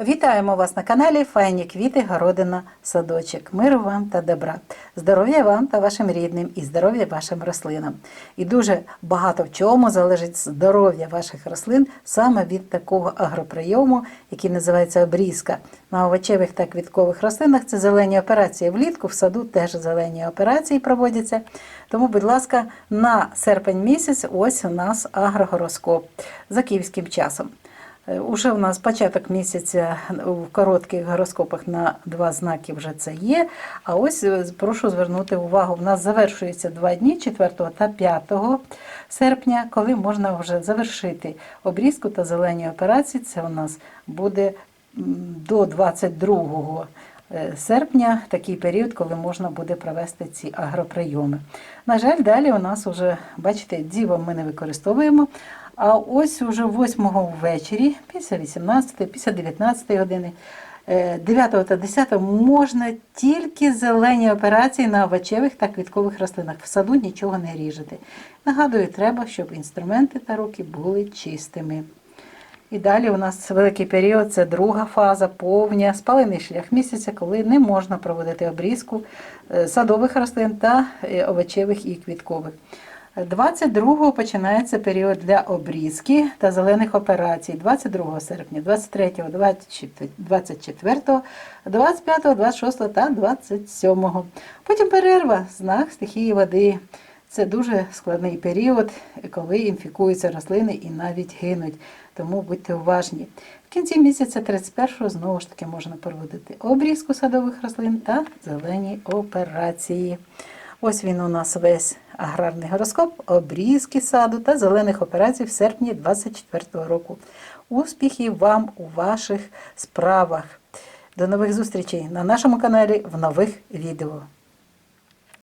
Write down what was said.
Вітаємо вас на каналі Файні квіти, городина, садочок. Миру вам та добра. Здоров'я вам та вашим рідним і здоров'я вашим рослинам. І дуже багато в чому залежить здоров'я ваших рослин саме від такого агроприйому, який називається обрізка. На овочевих та квіткових рослинах це зелені операції. Влітку в саду теж зелені операції проводяться. Тому, будь ласка, на серпень місяць ось у нас агрогороскоп за київським часом. Е, Уже у нас початок місяця в коротких гороскопах на два знаки вже це є. А ось е, прошу звернути увагу, в нас завершується два дні 4 та 5 серпня, коли можна вже завершити обрізку та зелені операції. Це у нас буде до 22 е, серпня такий період, коли можна буде провести ці агроприйоми. На жаль, далі у нас вже, бачите, дівом ми не використовуємо. А ось уже 8 ввечері, після 18, після 19 години, 9 та 10 можна тільки зелені операції на овочевих та квіткових рослинах. В саду нічого не ріжете. Нагадую, треба, щоб інструменти та руки були чистими. І далі у нас великий період це друга фаза, повня, спалений шлях місяця, коли не можна проводити обрізку е, садових рослин та е, овочевих і квіткових. 22-го починається період для обрізки та зелених операцій. 22 серпня, 23, 24, 25, 26 та 27. Потім перерва, знак стихії води. Це дуже складний період, коли інфікуються рослини і навіть гинуть. Тому будьте уважні. В кінці місяця 31-го знову ж таки можна проводити обрізку садових рослин та зелені операції. Ось він у нас весь аграрний гороскоп, обрізки саду та зелених операцій в серпні 24 року. Успіхів вам у ваших справах. До нових зустрічей на нашому каналі в нових відео.